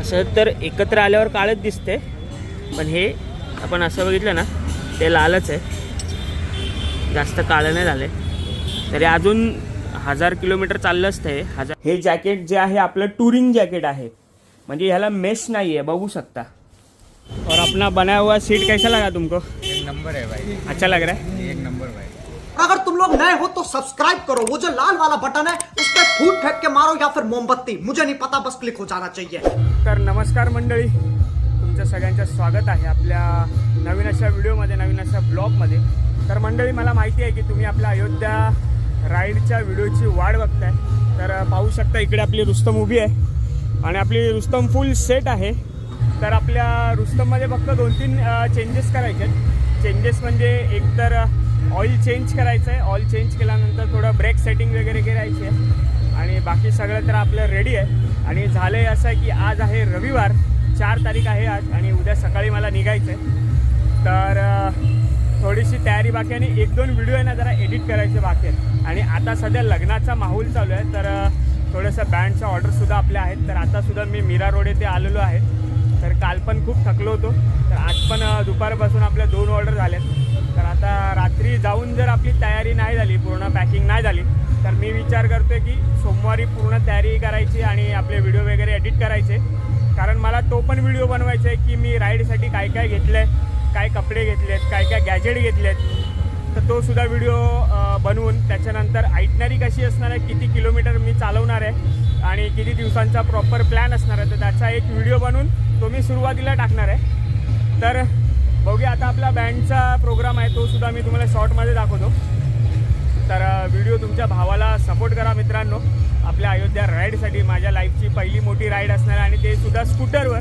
असं तर एकत्र आल्यावर काळच दिसते पण हे आपण असं बघितलं ना ते लालच आहे. जास्त काळं नाही झाले. तरी अजून हजार किलोमीटर चाललं असतं हे. हजार हे जॅकेट जे आहे आपलं टुरिंग जॅकेट आहे. म्हणजे ह्याला मेश नाही आहे बघू शकता. और अपना बनाया हुआ सीट कैसा लगा तुमको? नंबर है भाई. अच्छा लग रहा है? अगर तुम लोग नए हो तो सब्सक्राइब करो। वो जो लाल वाला बटन है उस पर फूट फेंक के मारो या फिर मोमबत्ती। मुझे नहीं पता बस क्लिक हो जाना चाहिए। तर नमस्कार मंडळी तुमचं सगळ्यांचं स्वागत आहे आपल्या नवीन अशा व्हिडिओमध्ये नवीन अशा ब्लॉगमध्ये. तर मंडळी मला माहिती आहे की तुम्ही आपल्या अयोध्या राईडच्या व्हिडिओची वाट बघताय. तर पाहू शकता इकडे आपली रुस्तम उभी आहे. आणि आपली रुस्तम फुल सेट आहे. तर आपल्या रुस्तममध्ये फक्त दोन तीन चेंजेस करायचे आहेत. चेंजेस म्हणजे एकतर ऑइल चेंज करायचं आहे. ऑइल चेंज केल्यानंतर थोडं ब्रेक सेटिंग वगैरे करायची आहे. आणि बाकी सगळं तर आपलं रेडी आहे. आणि झालं आहे असं आहे की आज आहे रविवार. चार तारीख आहे आज आणि उद्या सकाळी मला निघायचं आहे. तर थोडीशी तयारी बाकी आणि एक दोन व्हिडिओ आहे ना जरा एडिट करायचे बाकी आहेत. आणि आता सध्या लग्नाचा माहोल चालू आहे. तर थोडंसं बँडच्या ऑर्डरसुद्धा आपल्या आहेत. तर आतासुद्धा मी मीरा रोड येथे आलेलो आहे. तर काल पण खूप थकलो होतो. तर आज पण दुपारपासून आपल्या दोन ऑर्डर झाल्यात. तर आता रात्री जाऊन जर आपली तयारी नाही झाली पूर्ण पॅकिंग नाही झाली तर मी विचार करतोय की सोमवारी पूर्ण तयारी करायची आणि आपले व्हिडिओ वगैरे एडिट करायचे. कारण मला तो पण व्हिडिओ बनवायचा आहे की मी राईडसाठी काय काय घेतलं आहे काय कपडे घेतलेत काय काय गॅजेट घेतलेत. तर तो सुद्धा व्हिडिओ बनवून त्याच्यानंतर ऐकणारी कशी असणार आहे किती किलोमीटर मी चालवणार आहे आणि किती दिवसांचा प्रॉपर प्लॅन असणार आहे तर त्याचा एक व्हिडिओ बनवून तो मी सुरुवातीला टाकणार आहे. तर बघूया आता आपला बँडचा प्रोग्राम आहे तो सुद्धा मी तुम्हाला शॉर्टमध्ये दाखवतो. तर व्हिडिओ तुमच्या भावाला सपोर्ट करा मित्रांनो. आपल्या अयोध्या राईडसाठी माझ्या लाईफची पहिली मोठी राईड असणार आहे आणि ते सुद्धा स्कूटरवर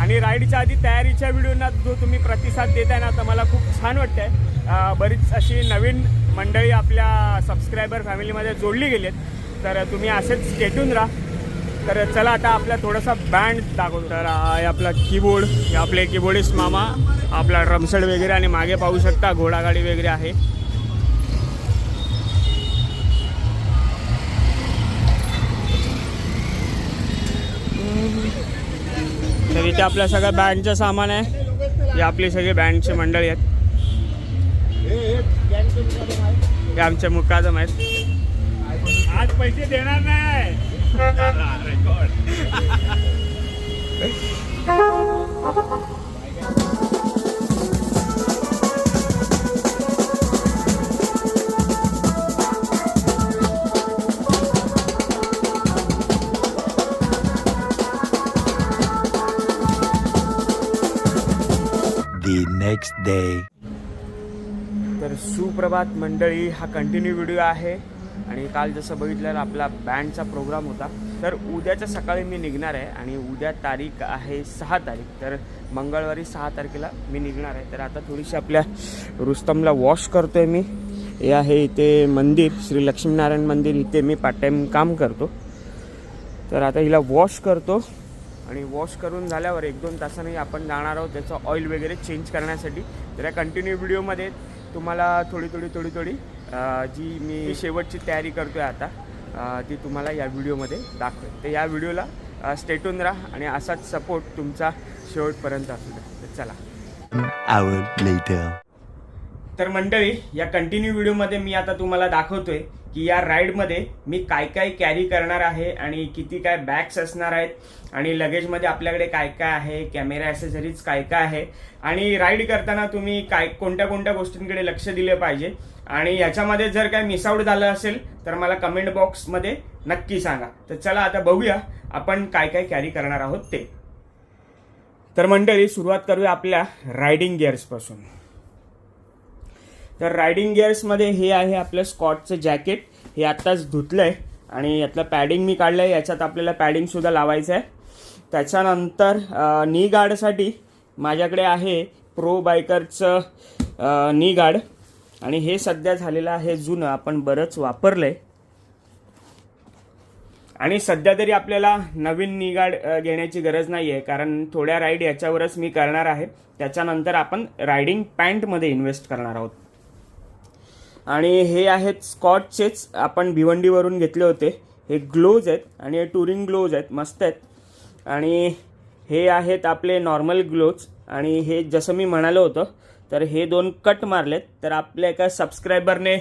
आणि राईडच्या आधी तयारीच्या व्हिडिओना जो तुम्ही प्रतिसाद देताय ना तर मला खूप छान वाटतंय. आहे बरीच अशी नवीन मंडळी आपल्या सबस्क्रायबर फॅमिलीमध्ये जोडली गेलेत. तर तुम्ही असेच स्टेटून राहा. तर चला आता आपला थोडासा बँड दाखवतो. तर आहे आपला कीबोर्ड हे आपले कीबोर्डिस्ट मामा आपला ड्रमसेट वगैरे आणि मागे पाहू शकता घोडागाडी वगैरे आहे. तर इथे आपल्या सगळ्या बँडचं सामान आहे. हे आपली सगळी बँडचे मंडळी आहेत. हे आमचे मुकादम आहेत. आज पैसे देणार नाही. The next day. तर सुप्रभात मंडळी हा कंटिन्यू व्हिडिओ आहे आणि काल जसं बघितलं आपला बँडचा प्रोग्राम होता. तर उद्याच्या सकाळी मी निघणार आहे आणि उद्या तारीख आहे सहा तारीख. तर मंगळवारी सहा तारखेला मी निघणार आहे. तर आता थोडीशी आपल्या रुस्तमला वॉश करतो आहे मी. हे आहे इथे मंदिर श्री लक्ष्मीनारायण मंदिर. इथे मी पार्ट टाईम काम करतो. तर आता हिला वॉश करतो. आणि वॉश करून झाल्यावर एक दोन तासाने आपण जाणार आहोत. त्याचं ऑइल वगैरे चेंज करण्यासाठी. तर या कंटिन्यू व्हिडिओमध्ये तुम्हाला थोडी थोडी थोडी थोडी जी मी शेवटची तयारी करतो आहे आता ती तुम्हाला या व्हिडिओमध्ये दाखवेल तर या व्हिडिओला स्टेटून राहा आणि असाच सपोर्ट तुमचा शेवटपर्यंत असू द्या. तर चला. तर मंडळी या कंटिन्यू व्हिडिओमध्ये मी आता तुम्हाला दाखवतोय की या राईडमध्ये मी काय काय कॅरी करणार आहे आणि किती काय बॅग्स असणार आहेत आणि लगेजमध्ये आपल्याकडे काय काय आहे कॅमेरा ॲसेसरीज काय काय आहे आणि राईड करताना तुम्ही काय कोणत्या कोणत्या गोष्टींकडे लक्ष दिले पाहिजे आणि याच्यामध्ये जर काय मिसआउट झालं असेल तर मला कमेंट बॉक्समध्ये नक्की सांगा. तर चला आता बघूया आपण काय काय कॅरी करणार आहोत ते. तर मंडळी सुरुवात करूया आपल्या रायडिंग गिअर्सपासून तर रायडिंग गिअर्समध्ये हे आहे आपलं स्कॉटचं जॅकेट हे आत्ताच धुतलं आहे आणि यातलं पॅडिंग मी काढलं आहे याच्यात आपल्याला पॅडिंगसुद्धा लावायचं आहे त्याच्यानंतर नी गार्डसाठी माझ्याकडे आहे प्रो बायकरचं नी गार्ड आणि हे सध्या झालेलं आहे जुनं. आपण बरंच वापरलं आहे आणि सध्या तरी आपल्याला नवीन निगाड घेण्याची गरज नाही आहे कारण थोड्या राईड याच्यावरच मी करणार आहे. त्याच्यानंतर आपण रायडिंग पॅन्टमध्ये इन्व्हेस्ट करणार आहोत. आणि हे आहेत स्कॉटचेच आपण भिवंडीवरून घेतले होते. हे ग्लोज आहेत आणि हे टुरिंग ग्लोज आहेत. मस्त आहेत. आणि हे आहेत आपले नॉर्मल ग्लोज आणि हे जसं मी म्हणालो होतं तर हे दोन कट मारलेत. तर आपल्या एका सबस्क्रायबरने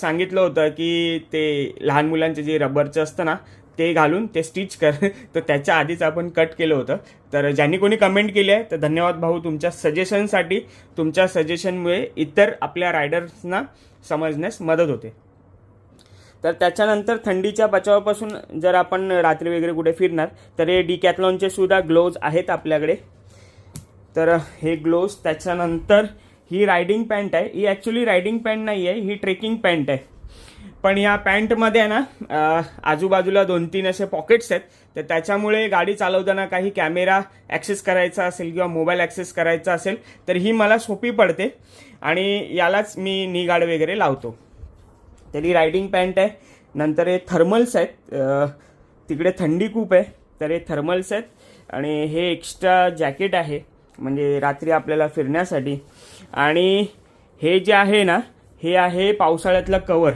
सांगितलं होतं की ते लहान मुलांचे जे रबरचं असतं ना ते घालून ते स्टिच कर. तर त्याच्या आधीच आपण कट केलं होतं. तर ज्यांनी कोणी कमेंट केली आहे तर धन्यवाद भाऊ तुमच्या सजेशनसाठी तुमच्या सजेशनमुळे इतर आपल्या रायडर्सना समजण्यास मदत होते. तर त्याच्यानंतर थंडीच्या बचावापासून जर आपण रात्री वगैरे कुठे फिरणार तर हे डिकॅथलॉनचे सुद्धा ग्लोव्ज आहेत आपल्याकडे. तर हे ग्लोव्ज त्याच्यानंतर ही रायडिंग पॅन्ट आहे. ही ॲक्च्युली रायडिंग पॅन्ट नाही आहे ही ट्रेकिंग पॅन्ट आहे. पण या पॅन्टमध्ये आहे ना आजूबाजूला दोन तीन असे पॉकेट्स आहेत. तर त्याच्यामुळे गाडी चालवताना काही कॅमेरा ॲक्सेस करायचा असेल किंवा मोबाईल ॲक्सेस करायचा असेल तर ही मला सोपी पडते. आणि यालाच मी नी गार्ड वगैरे लावतो. तर ही रायडिंग पॅन्ट आहे. नंतर हे थर्मल्स आहेत. तिकडे थंडी खूप आहे तर हे थर्मल्स आहेत. आणि हे एक्स्ट्रा जॅकेट आहे म्हणजे रात्री आपल्याला फिरण्यासाठी. आणि हे जे आहे ना हे आहे पावसाळ्यातलं कवर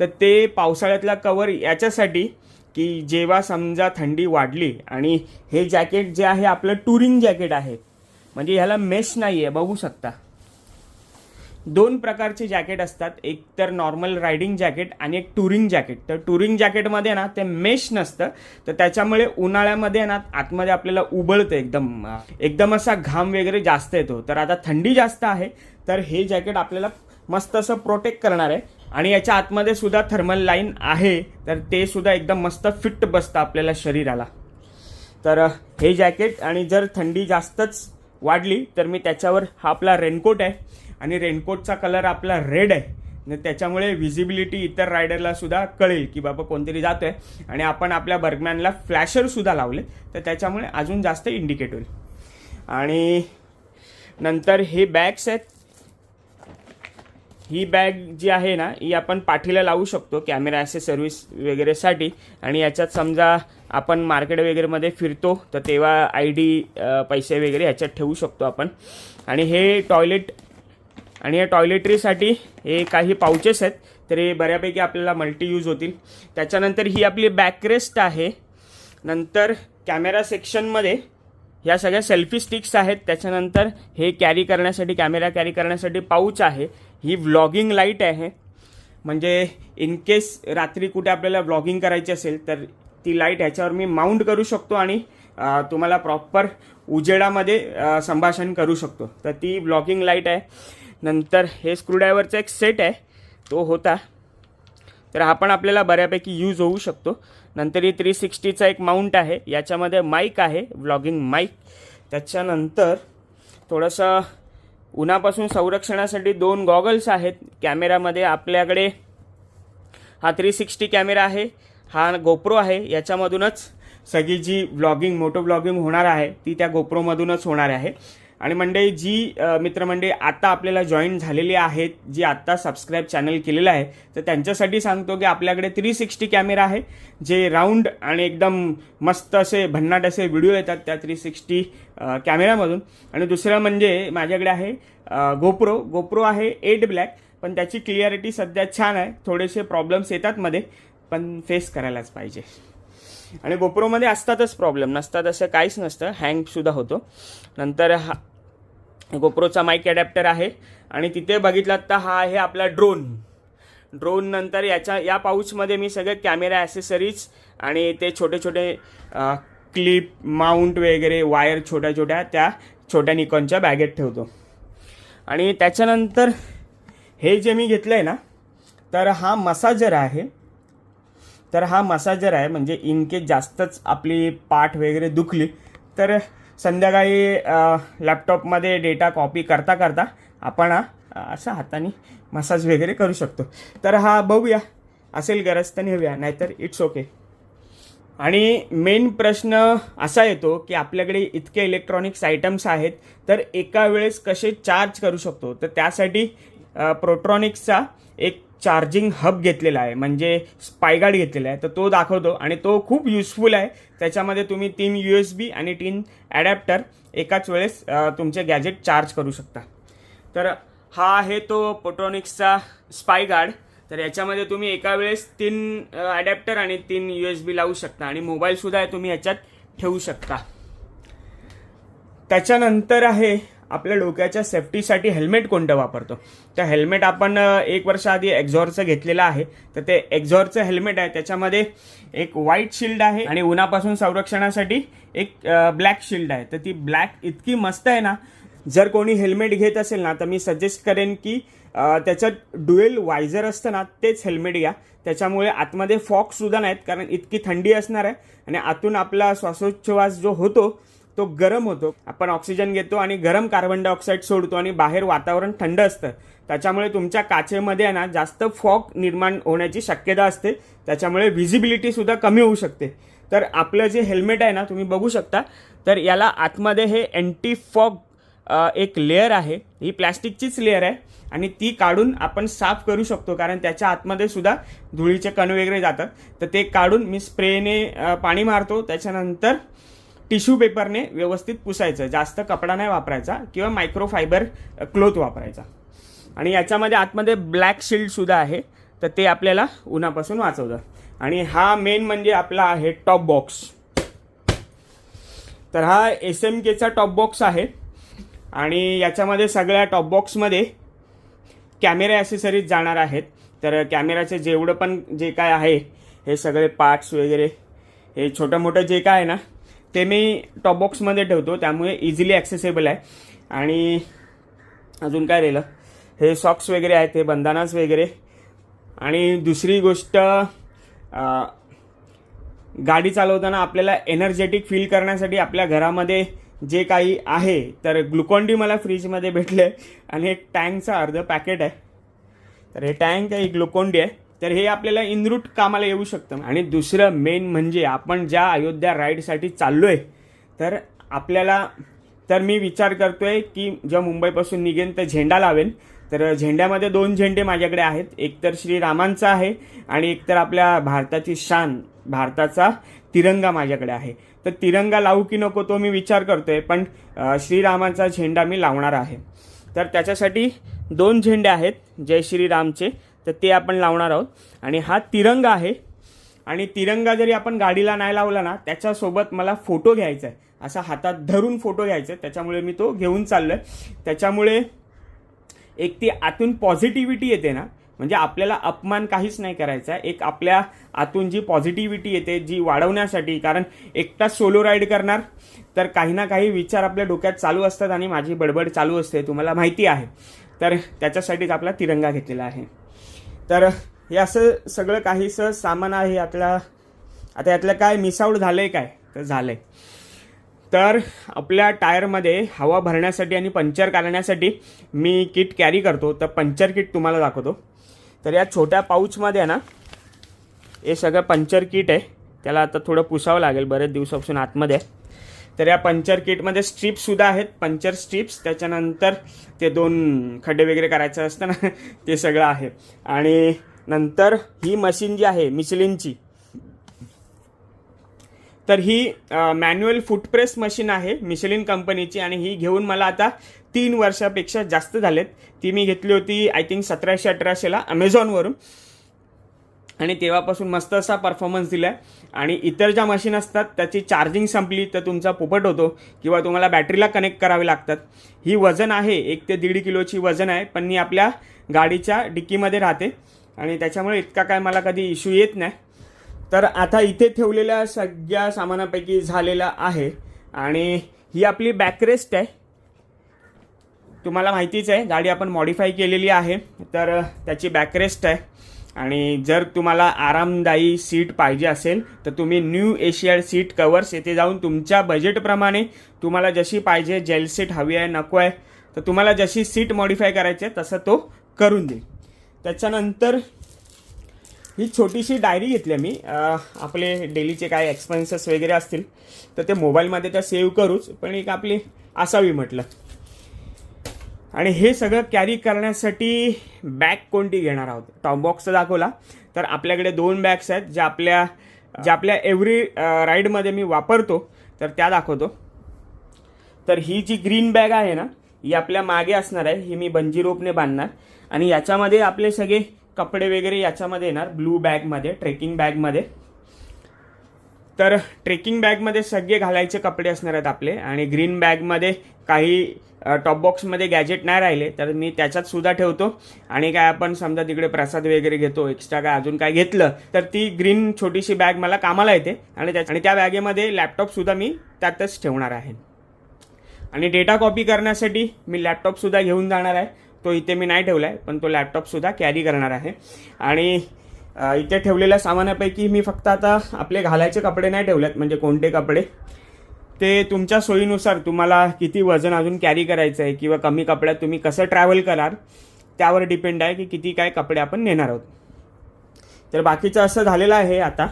तर ते पावसाळ्यातला कवर याच्यासाठी की जेव्हा समजा थंडी वाढली आणि हे जॅकेट जे आहे आपलं टुरिंग जॅकेट आहे म्हणजे ह्याला मेश नाही आहे बघू शकता. दोन प्रकारचे जॅकेट असतात. एक तर नॉर्मल रायडिंग जॅकेट आणि एक टुरिंग जॅकेट तर टुरिंग जॅकेटमध्ये ना ते मेश नसतं. तर त्याच्यामुळे उन्हाळ्यामध्ये ना आतमध्ये आपल्याला उबळतं एकदम. एकदम असा घाम वगैरे जास्त येतो. तर आता थंडी जास्त आहे. तर हे जॅकेट आपल्याला मस्त असं प्रोटेक्ट करणार आहे. आणि याच्या आतमध्ये सुद्धा थर्मल लाईन आहे तर ते सुद्धा एकदम मस्त फिट बसतं आपल्याला शरीराला. तर हे जॅकेट आणि जर थंडी जास्तच वाढली तर मी त्याच्यावर हा आपला रेनकोट आहे. आणि रेनकोटचा कलर आपला रेड आहे. आणि त्याच्यामुळे व्हिजिबिलिटी इतर रायडरला सुद्धा कळेल की बाबा कोणतरी जातो आहे आणि आपण आपल्या बर्गमॅनला फ्लॅशरसुद्धा लावले तर त्याच्यामुळे अजून जास्त इंडिकेट होईल. आणि नंतर हे बॅग्स आहेत. ही बॅग जी आहे ना ही आपण पाठीला लावू शकतो कॅमेरा ॲसे सर्व्हिस वगैरेसाठी. आणि याच्यात समजा आपण मार्केट वगैरेमध्ये फिरतो तर तेव्हा आय डी पैसे वगैरे याच्यात ठेवू शकतो आपण. आणि हे टॉयलेट आणि या टॉयलेटरीसाठी हे काही पाउचेस आहेत तर हे बऱ्यापैकी आपल्याला मल्टी यूज होतील. त्याच्यानंतर ही आपली बॅकरेस्ट आहे. नंतर कॅमेरा सेक्शनमध्ये ह्या सगळ्या सेल्फी स्टिक्स आहेत. त्याच्यानंतर हे कॅरी करण्यासाठी कॅमेरा कॅरी करण्यासाठी पाऊच आहे. ही व्लॉगिंग लाइट आहे. म्हणजे इन केस रात्री कुठे आपल्याला व्लॉगिंग करायची असेल तर ती लाइट ह्याच्यावर मी माउंट करू शकतो आणि तुम्हाला प्रॉपर उजेडामध्ये संभाषण करू शकतो. तर ती व्लॉगिंग लाइट आहे. नंतर हे स्क्रूड्रायव्हरचा एक सेट आहे. तो होता. तर हा पण आपल्याला बऱ्यापैकी यूज होऊ शकतो. नंतर ही थ्री सिक्स्टीचा एक माउंट आहे. याच्यामध्ये माईक आहे. व्लॉगिंग माईक त्याच्यानंतर थोडंसं उन्हापासून संरक्षणासाठी दोन गॉगल्स आहेत. कॅमेरामध्ये आपल्याकडे हा थ्री सिक्स्टी कॅमेरा आहे. हा गोप्रो आहे. याच्यामधूनच सगळी जी ब्लॉगिंग मोटो ब्लॉगिंग होणार आहे ती त्या गोप्रोमधूनच होणार आहे. आणि मंडळी जी मित्रमंडळी आता आपल्याला जॉईन झालेली आहेत जी आत्ता सबस्क्राईब चॅनल केलेलं आहे तर त्यांच्यासाठी सांगतो की आपल्याकडे थ्री सिक्स्टी कॅमेरा आहे जे राऊंड आणि एकदम मस्त असे भन्नाट असे व्हिडिओ येतात त्या थ्री सिक्स्टी कॅमेऱ्यामधून आणि दुसरं म्हणजे माझ्याकडे आहे गोप्रो गोप्रो आहे एट ब्लॅक पण त्याची क्लिअरिटी सध्या छान आहे. थोडेसे प्रॉब्लेम्स येतात मध्ये पण फेस करायलाच पाहिजे. आणि गोप्रोमध्ये असतातच प्रॉब्लेम नसतात असं काहीच नसतं. हँगसुद्धा होतो. नंतर हा गोप्रोचा माईक ॲडॅप्टर आहे. आणि तिथे बघितलात तर हा आहे आपला ड्रोन ड्रोन नंतर याच्या या पाऊचमध्ये मी सगळे कॅमेरा ॲसेसरीज आणि ते छोटे छोटे क्लिप माउंट वगैरे वायर छोट्या छोट्या त्या छोट्या निकॉनच्या बॅगेत ठेवतो. आणि त्याच्यानंतर हे जे मी घेतलं आहे ना तर हा मसाजर आहे. तर हा मसाजर आहे म्हणजे इनकेस जास्तच आपली पाठ वगैरे दुखली तर संध्याकाळी लॅपटॉपमध्ये डेटा कॉपी करता करता आपण हा असा हाताने मसाज वगैरे करू शकतो. तर हा बघूया. असेल गरज तर नेऊया नाहीतर इट्स ओके आणि मेन प्रश्न असा येतो की आपल्याकडे इतके इलेक्ट्रॉनिक्स आयटम्स आहेत तर एका वेळेस कसे चार्ज करू शकतो? तर त्यासाठी प्रोट्रॉनिक्सचा एक चार्जिंग हब घेतलेला आहे म्हणजे स्पायगार्ड घेतलेला आहे तर तो दाखवतो आणि तो खूप युजफुल आहे. त्याच्यामध्ये तुम्ही तीन यू एस बी आणि तीन ॲडॅप्टर एकाच वेळेस तुमचे गॅजेट चार्ज करू शकता. तर हा आहे तो पोट्रॉनिक्सचा स्पायगार्ड. तर याच्यामध्ये तुम्ही एका वेळेस तीन ॲडॅप्टर आणि तीन यू एस बी लावू शकता आणि मोबाईलसुद्धा तुम्ही याच्यात ठेवू शकता. त्याच्यानंतर आहे आपल्या डोक्याच्या सेफ्टीसाठी हेल्मेट कोणतं वापरतो? तर हेल्मेट आपण एक वर्ष आधी एक्झॉरचं घेतलेलं आहे. तर ते एक्झॉरचं हेल्मेट आहे. त्याच्यामध्ये एक व्हाईट शिल्ड आहे आणि उन्हापासून संरक्षणासाठी एक ब्लॅक शिल्ड आहे. तर ती ब्लॅक इतकी मस्त आहे ना जर कोणी हेल्मेट घेत असेल ना तर मी सजेस्ट करेन की त्याचं त्याच्यात डुएल वायझर असतं ना तेच हेल्मेट घ्या. त्याच्यामुळे आतमध्ये फॉक्ससुद्धा नाहीत कारण इतकी थंडी असणार आहे. आणि आतून आपला श्वासोच्छवास जो होतो तो गरम होतो. आपण ऑक्सिजन घेतो आणि गरम कार्बन डायऑक्साईड सोडतो आणि बाहेर वातावरण थंड असतं. त्याच्यामुळे तुमच्या काचेमध्ये आहे ना जास्त फॉग निर्माण होण्याची शक्यता असते. त्याच्यामुळे व्हिजिबिलिटी सुद्धा कमी होऊ शकते. तर आपलं जे हेल्मेट आहे ना तुम्ही बघू शकता. तर याला आतमध्ये हे अँटी फॉग एक लेअर आहे. ही प्लॅस्टिकचीच लेअर आहे. आणि ती काढून आपण साफ करू शकतो. कारण त्याच्या आतमध्ये सुद्धा धुळीचे कण वगैरे जातात. तर ते काढून मी स्प्रेने पाणी मारतो. त्याच्यानंतर टिश्यू पेपरने व्यवस्थित पुसायचं जास्त कपडा नाही वापरायचा किंवा मायक्रोफायबर क्लोथ वापरायचा. आणि याच्यामध्ये आतमध्ये ब्लॅक शिल्डसुद्धा आहे तर ते आपल्याला उन्हापासून वाचवतं. आणि हा मेन म्हणजे आपला आहे टॉप बॉक्स तर हा एस एम केचा टॉप बॉक्स आहे. आणि याच्यामध्ये सगळ्या टॉप बॉक्समध्ये कॅमेरा ॲसेसरीज जाणार आहेत. तर कॅमेराचे जेवढं पण जे काय आहे हे सगळे पार्ट्स वगैरे हे छोटं मोठं जे काय आहे ना ते मी टॉप बॉक्समध्ये ठेवतो त्यामुळे इझिली ॲक्सेसेबल आहे. आणि अजून काय राहिलं? हे सॉक्स वगैरे आहेत हे बंदानास वगैरे. आणि दुसरी गोष्ट गाडी चालवताना आपल्याला एनर्जेटिक फील करण्यासाठी आपल्या घरामध्ये जे काही आहे तर ग्लुकॉन डी मला फ्रीजमध्ये भेटले आणि एक टँकचं अर्ध पॅकेट आहे. तर हे टँक आहे ग्लुकॉन डी आहे. तर हे आपल्याला इनरूट कामाला येऊ शकतं. आणि दुसरं मेन म्हणजे आपण ज्या अयोध्या राईडसाठी चाललो आहे तर आपल्याला तर मी विचार करतो आहे की जेव्हा मुंबईपासून निघेन तर झेंडा लावेन. तर झेंड्यामध्ये दोन झेंडे माझ्याकडे आहेत. एक तर श्रीरामांचा आहे आणि एक तर आपल्या भारताची शान भारताचा तिरंगा माझ्याकडे आहे. तर तिरंगा लावू की नको तो मी विचार करतो आहे पण श्रीरामांचा झेंडा मी लावणार आहे. तर त्याच्यासाठी दोन झेंडे आहेत जय श्रीरामचे तर ते आपण लावणार आहोत. आणि हा तिरंगा आहे. आणि तिरंगा जरी आपण गाडीला नाही लावला ना त्याच्यासोबत मला फोटो घ्यायचा आहे असा हातात धरून फोटो घ्यायचा आहे त्याच्यामुळे मी तो घेऊन चाललो आहे त्याच्यामुळे एक ती आतून पॉझिटिव्हिटी येते ना म्हणजे आपल्याला अपमान काहीच नाही करायचा. आहे एक आपल्या आतून जी पॉझिटिव्हिटी येते जी वाढवण्यासाठी कारण एकटा सोलो राईड करणार तर काही ना काही विचार आपल्या डोक्यात चालू असतात आणि माझी बडबड चालू असते. तुम्हाला माहिती आहे. तर त्याच्यासाठीच आपला तिरंगा घेतलेला आहे. तर हे असं सगळं काहीसं सामान आहे यातला आता यातलं काय मिसाऊट झालं आहे काय? तर झालं आहे तर आपल्या टायरमध्ये हवा भरण्यासाठी आणि पंक्चर काढण्यासाठी मी किट कॅरी करतो. तर पंक्चर किट तुम्हाला दाखवतो. तर या छोट्या पाऊचमध्ये आहे ना हे सगळं पंक्चर किट आहे. त्याला आता थोडं पुसावं लागेल बरेच दिवसापासून आतमध्ये. आहे. तर या पंक्चर किटमध्ये स्ट्रीप्ससुद्धा आहेत. पंक्चर स्ट्रिप्स त्याच्यानंतर ते दोन खड्डे वगैरे करायचं असतं ना ते सगळं आहे. आणि नंतर ही मशीन जी आहे मिचलिनची तर ही मॅन्युअल फुटप्रेस मशीन आहे मिशलिन कंपनीची आणि ही घेऊन मला आता तीन वर्षापेक्षा जास्त झालेत. ती मी घेतली होती आय थिंक सतराशे अठराशेला अमेझॉनवरून आणि तेव्हापासून मस्त असा परफॉर्मन्स दिला आहे आणि इतर ज्या मशीन असतात त्याची चार्जिंग संपली तर तुमचा पोपट होतो किंवा तुम्हाला बॅटरीला कनेक्ट करावे लागतात. ही वजन आहे एक ते दीड किलोची वजन आहे पण मी आपल्या गाडीच्या डिक्कीमध्ये राहते. आणि त्याच्यामुळे इतका काय मला कधी इश्यू येत नाही. तर आता इथे ठेवलेल्या सगळ्या सामानापैकी झालेला आहे. आणि ही आपली बॅकरेस्ट आहे. तुम्हाला माहितीच आहे गाडी आपण मॉडिफाय केलेली आहे. तर त्याची बॅकरेस्ट आहे. आणि जर तुम्हाला आरामदायी सीट पाहिजे असेल तर तुम्ही न्यू एशियाड सीट कवर्स येथे जाऊन तुमच्या बजेटप्रमाणे तुम्हाला जशी पाहिजे जेल सीट हवी आहे नको आहे तर तुम्हाला जशी सीट मॉडिफाय करायची आहे तसं तो करून देईल. त्याच्यानंतर ही छोटीशी डायरी घेतली आहे मी. आपले डेलीचे काय एक्सपेन्सेस वगैरे असतील तर ते मोबाईलमध्ये त्या सेव्ह करूच पण एक आपली असावी म्हटलं. आणि हे सगळं कॅरी करण्यासाठी बॅग कोणती घेणार आहोत? टॉप बॉक्स दाखवला. तर आपल्याकडे दोन बॅग्स आहेत ज्या आपल्या ज्या आपल्या एव्हरी राईडमध्ये मी वापरतो तर त्या दाखवतो. तर ही जी ग्रीन बॅग आहे ना ही आपल्या मागे असणार आहे ही मी बंजी रोपने बांधणार. आणि याच्यामध्ये आपले सगळे कपडे वगैरे याच्यामध्ये येणार ब्लू बॅगमध्ये ट्रेकिंग बॅगमध्ये तर ट्रेकिंग बॅगमध्ये सगळे घालायचे कपडे असणार आहेत आपले आणि ग्रीन बॅगमध्ये काही टॉप बॉक्समध्ये गॅजेट नाही राहिले तर मी त्याच्यात सुद्धा ठेवतो. आणि काय आपण समजा तिकडे प्रसाद वगैरे घेतो एक्स्ट्रा काय अजून काय घेतलं तर ती ग्रीन छोटीशी बॅग मला कामाला येते. आणि त्या आणि त्या बॅगेमध्ये लॅपटॉपसुद्धा मी त्यातच ठेवणार आहे. आणि डेटा कॉपी करण्यासाठी मी लॅपटॉपसुद्धा घेऊन जाणार आहे. तो इथे मी नाही ठेवला आहे पण तो लॅपटॉपसुद्धा कॅरी करणार आहे. आणि इथे ठेवलेल्या सामानापैकी मी फक्त आता आपले घालायचे कपडे नाही ठेवलेत म्हणजे कोणते कपडे? ते तुमच्या सोयीनुसार तुम्हाला किती वजन अजून कॅरी करायचं आहे किंवा कमी कपड्यात तुम्ही कसं ट्रॅव्हल कराल त्यावर डिपेंड आहे की किती काय कपडे आपण नेणार आहोत. तर बाकीचं असं झालेलं आहे आता.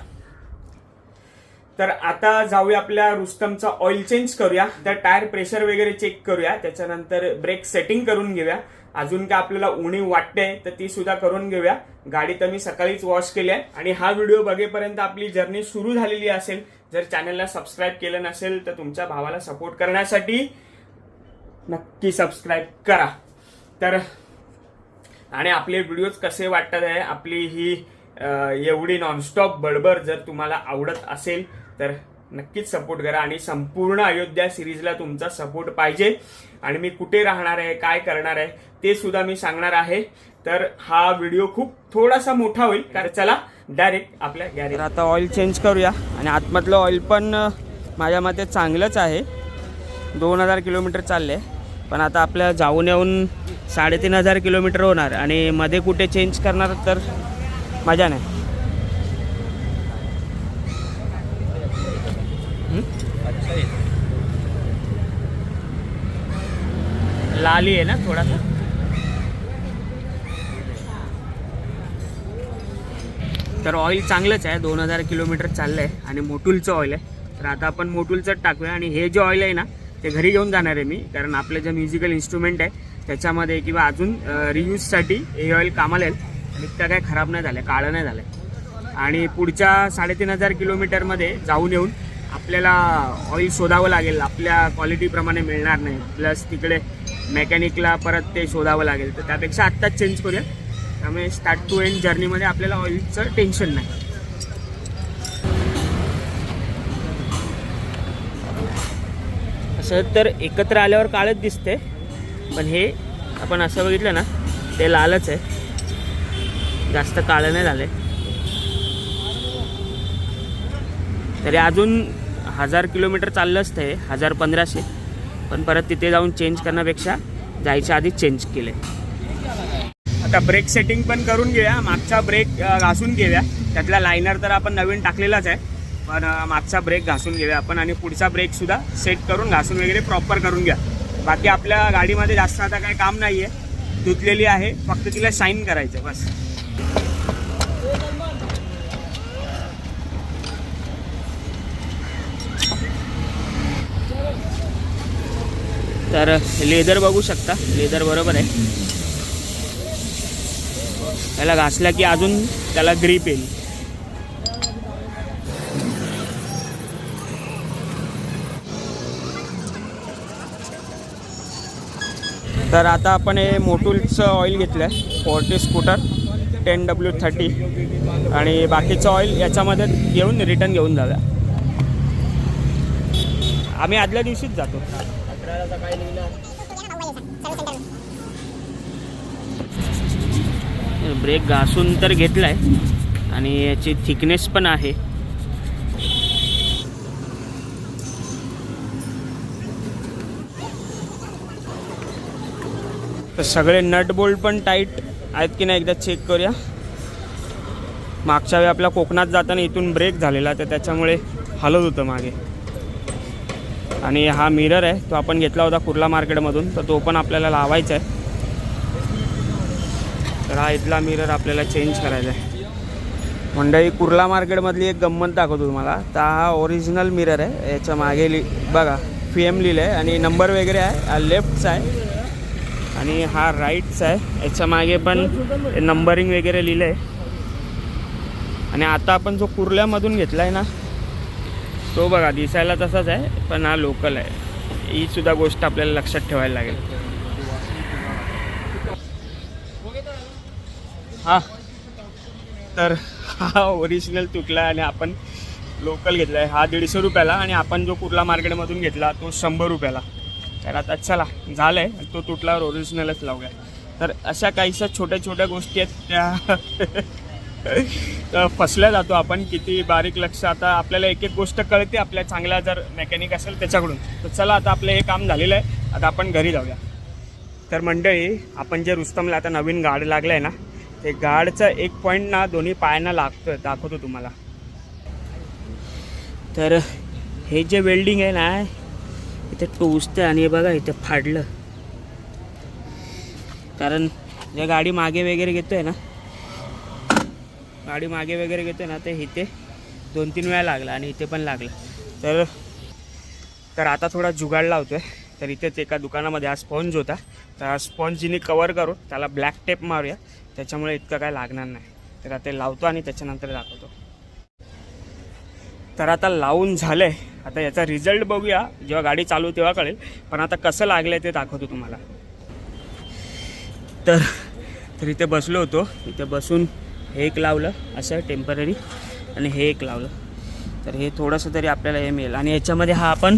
तर आता जाऊया आपल्या रुस्तमचा ऑइल चेंज करूया तर टायर प्रेशर वगैरे चेक करूया त्याच्यानंतर ब्रेक सेटिंग करून घेऊया. अजून काय आपल्याला उणीव वाटते तर ती सुद्धा करून घेऊया. गाडी तर मी सकाळीच वॉश केली आहे. आणि हा व्हिडिओ बघेपर्यंत आपली जर्नी सुरू झालेली असेल. जर चॅनलला सबस्क्राईब केलं नसेल तर तुमच्या भावाला सपोर्ट करण्यासाठी नक्की सबस्क्राईब करा. तर आणि आपले व्हिडिओज कसे वाटतात आहे आपली ही एवढी नॉनस्टॉप बडबड जर तुम्हाला आवडत असेल तर नक्कीच सपोर्ट करा आणि संपूर्ण अयोध्या सिरीजला तुमचा सपोर्ट पाहिजे. आणि मी कुठे राहणार आहे काय करणार आहे ते सुद्धा मी सांगणार आहे. तर हा व्हिडिओ खूप थोडासा मोठा होईल. कारण चला डायरेक्ट आपल्या गॅरेज आता ऑइल चेंज करूया. आणि आतमधलं ऑइल पण माझ्या मते चांगलंच आहे. दोन हजार किलोमीटर चालले पण आता आपल्या जाऊन येऊन साडेतीन हजार किलोमीटर होणार. आणि मध्ये कुठे चेंज करणार तर मजा नाही. लाली आहे ना थोडासा? तर ऑइल चांगलंच आहे. दोन हजार किलोमीटर चाललं आहे आणि मोटूलचं ऑइल आहे. तर आता आपण मोटूलचंच टाकूया आणि हे जे ऑइल आहे ना ते घरी घेऊन जाणार आहे मी. कारण आपलं जे म्युझिकल इन्स्ट्रुमेंट आहे त्याच्यामध्ये किंवा अजून रियूजसाठी हे ऑइल कामाला येईल आणि त्या काय खराब नाही झालं काळं नाही झालं आणि पुढच्या साडेतीन हजार किलोमीटरमध्ये जाऊन येऊन आपल्याला ऑइल शोधावं लागेल. आपल्या क्वालिटीप्रमाणे मिळणार नाही. प्लस तिकडे मेकॅनिकला परत ते शोधावं लागेल. तर त्यापेक्षा आत्ताच चेंज करूया. त्यामुळे स्टार्ट टू एंड जर्नीमध्ये आपल्याला ऑइलचं टेन्शन नाही. असं तर एकत्र आल्यावर काळच दिसते पण हे आपण असं बघितलं ना ते लालच आहे. जास्त काळं नाही झालं. तरी अजून हजार किलोमीटर चाललं असतं हे हजार पंधराशे. पण परत तिथे जाऊन चेंज करण्यापेक्षा जायच्या आधी चेंज केले. आता ब्रेक सेटिंग पण करून घेऊया. मागचा ब्रेक घासून घेऊया. त्यातला लायनर तर आपण नवीन टाकलेलाच आहे. पण मागचा ब्रेक घासून घेऊया आपण आणि पुढचा ब्रेकसुद्धा सेट करून घासून वगैरे प्रॉपर करून घ्या. बाकी आपल्या गाडीमध्ये जास्त आता काही काम नाही आहे धुतलेली आहे. फक्त तिला शाईन करायचं बस. तर लेदर बघू शकता. लेदर बरोबर आहे. त्याला घासला की अजून त्याला ग्रीप येईल. तर आता आपण हे मोटूलचं ऑइल घेतलं आहे forty scooter ten W thirty आणि बाकीचं ऑइल याच्यामध्ये घेऊन रिटर्न घेऊन जाऊया. आम्ही आदल्या दिवशीच जातो. ब्रेक घासून तर घेतला आहे आणि याची थिकनेस पण आहे. तर सगळे नट बोल्ट पण टाईट आहेत की नाही एकदा चेक करूया. मागच्या वेळी आपल्या कोकणात जाताना इथून ब्रेक झालेला तर त्याच्यामुळे हलत होतं मागे. आणि हा मिरर आहे तो आपण घेतला होता कुर्ला मार्केटमधून तर तो पण आपल्याला लावायचा आहे. तर हा इथला मिरर आपल्याला चेंज करायचा आहे. मंडळी कुर्ला मार्केटमधली एक गंमत दाखवतो तुम्हाला. तर हा ओरिजिनल मिरर आहे. याच्या मागे लि बघा पी एम लिहिलं आहे आणि नंबर वगैरे आहे. हा लेफ्टचा आहे आणि हा राईटचा आहे याच्या मागे पण नंबरिंग वगैरे लिहिलं आहे आणि आता आपण जो कुर्ल्यामधून घेतला आहे ना तो बघा दिसायला तसाच आहे पण हा लोकल आहे. ही सुद्धा गोष्ट आपल्याला लक्षात ठेवायला लागेल. हा. तर हा ओरिजिनल तुटला आहे आणि आपण लोकल घेतला आहे. हा दीडशे रुपयाला आणि आपण जो कुर्ला मार्केटमधून घेतला तो शंभर रुपयाला. तर आता चला झालं आहे तो तुटल्यावर ओरिजिनलच लावूया. तर अशा काहीशा छोट्या छोट्या गोष्टी आहेत त्या तर फसल्या जातो आपण. किती बारीक लक्ष. आता आपल्याला एक एक गोष्ट कळते आपल्या चांगला जर मेकॅनिक असेल त्याच्याकडून. तर चला आता आपलं हे काम झालेलं आहे. आता आपण घरी जाऊया. तर मंडळी आपण जे रुस्तमला आता नवीन गाड लागलं आहे ना ते गाडचं एक पॉईंट ना दोन्ही पायांना लागतं दाखवतो तुम्हाला. तर हे जे वेल्डिंग आहे ना इथे टोचतं आणि हे बघा इथे फाडलं. कारण जे गाडी मागे वगैरे घेतोय ना गाडी मागे वगैरे घेतोय ना ते इथे दोन तीन वेळा लागला आणि इथे पण लागलं. तर तर आता थोडा जुगाड लावतोय. तर इथेच एका दुकानामध्ये हा स्पॉन्ज होता. तर हा स्पॉन्जीने कवर करून त्याला ब्लॅक टेप मारूया. त्याच्यामुळे इतकं काय लागणार नाही. तर आता ते लावतो आणि त्याच्यानंतर दाखवतो. तर आता लावून झालंय. आता याचा रिझल्ट बघूया. जेव्हा गाडी चालू तेव्हा कळेल. पण आता कसं लागलंय ते दाखवतो तुम्हाला. तर तर इथे बसलो होतो. इथे बसून हे एक लावलं असं टेंपररी आणि हे एक लावलं. तर हे थोडंसं तरी आपल्याला हे मिळेल. आणि याच्यामध्ये हा आपण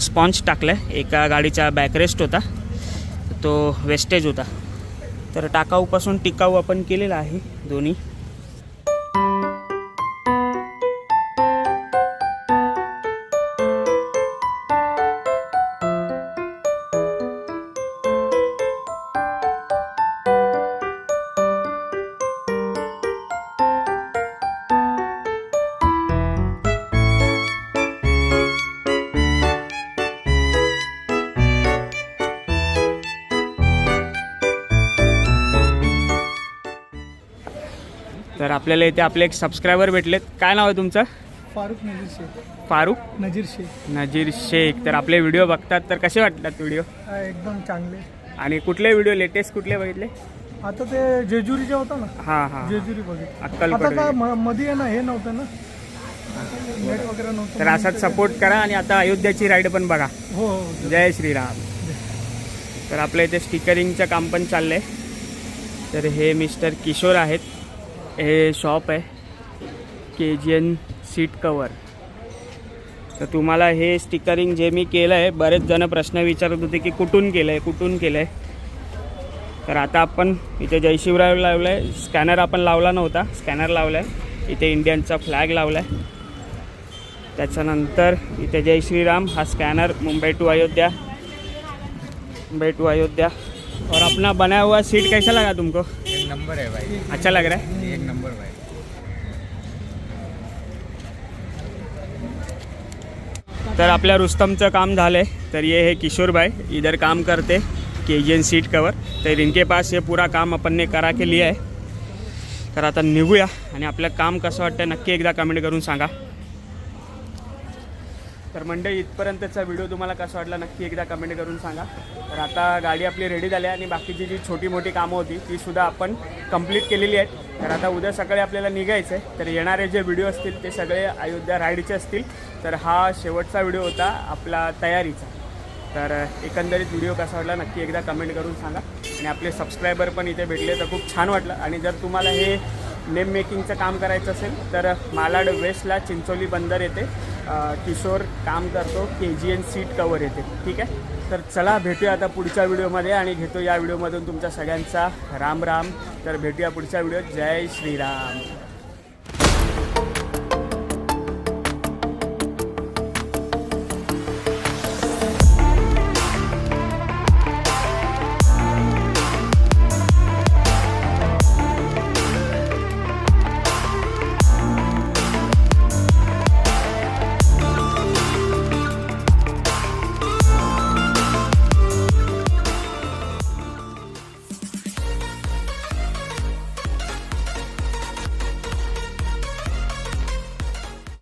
स्पॉन्ज टाकला आहे एका गाडीचा बॅकरेस्ट होता. तो वेस्टेज होता. तर टाकाऊपासून टिकाऊ आपण केलेला आहे दोन्ही. आपल्याला इथे आपले एक सबस्क्रायबर भेटलेत. काय नाव आहे तुमचं? फारुख नजीर शेख. फारुख? नजीर शेख. नजीर शेख. तर आपले व्हिडिओ बघतात. तर कसे वाटतात व्हिडिओ हा, एकदम चांगले. आणि कुठले व्हिडिओ लेटेस्ट कुठले बघितले? आता ते जेजुरीचे होता ना हां हां. जेजुरी बघितलं. अक्कलकोट आता काय वगैरे. म- मध्ये आहे ना हे नव्हतं ना. नेट वगैरे नव्हतं. तर असाच सपोर्ट करा आणि आता अयोध्याची राईड पण बघा. हो हो. जय श्रीराम. तर आपल्या इथे स्टिकरिंगचं काम पण चाललं आहे तर हे मिस्टर किशोर आहेत. हे शॉप आहे. K G N seat cover तर तुम्हाला हे स्टिकरिंग जे मी केलं आहे बरेच जण प्रश्न विचारत होते की कुठून केलं आहे कुठून केलं आहे तर आता आपण इथे जयशिवराय लावलं आहे स्कॅनर आपण लावला नव्हता. स्कॅनर लावला आहे इथे इंडियनचा फ्लॅग लावला आहे त्याच्यानंतर इथे जय श्रीराम. हा scanner Mumbai to Ayodhya. Mumbai to Ayodhya. और अपना बनाया हुआ सीट कैसा लगा तुमको? एक नंबर है भाई. अच्छा लग रहा है? एक नंबर भाई. तर आपल्या रुस्तमचं काम झालं तर ये है किशोर भाई इधर काम करते के सीट कवर तर इनके पास हे पुरा काम आपण ने करा के लिया आहे तर आता निघूया आणि आपलं काम कसं वाटतं नक्की एकदा कमेंट करून सांगा. तर मंडळी इथपर्यंतचा व्हिडिओ तुम्हाला कसा वाटला नक्की एकदा कमेंट करून सांगा. तर आता गाडी आपली रेडी झाली आहे आणि बाकीची जी छोटी मोठी कामं होती ती सुद्धा आपण कंप्लीट केलेली आहेत. तर आता उद्या सकाळी आपल्याला निघायचं आहे तर येणारे जे व्हिडिओ असतील ते सगळे अयोध्या राईडचे असतील. तर हा शेवटचा व्हिडिओ होता आपला तयारीचा. तर एकंदरीत व्हिडिओ कसा वाटला नक्की एकदा कमेंट करून सांगा. आणि आपले सबस्क्रायबर पण इथे भेटले तर खूप छान वाटलं. आणि जर तुम्हाला हे नेम मेकिंगचं काम करायचं असेल तर मालाड वेस्टला चिंचोली बंदर येते. किशोर काम करतो K G N seat cover येते. ठीक आहे? तर चला भेटूया आता पुढच्या व्हिडिओमध्ये आणि घेतो या व्हिडिओमधून तुमच्या सगळ्यांचा राम राम. तर भेटूया पुढच्या व्हिडिओत. जय श्रीराम.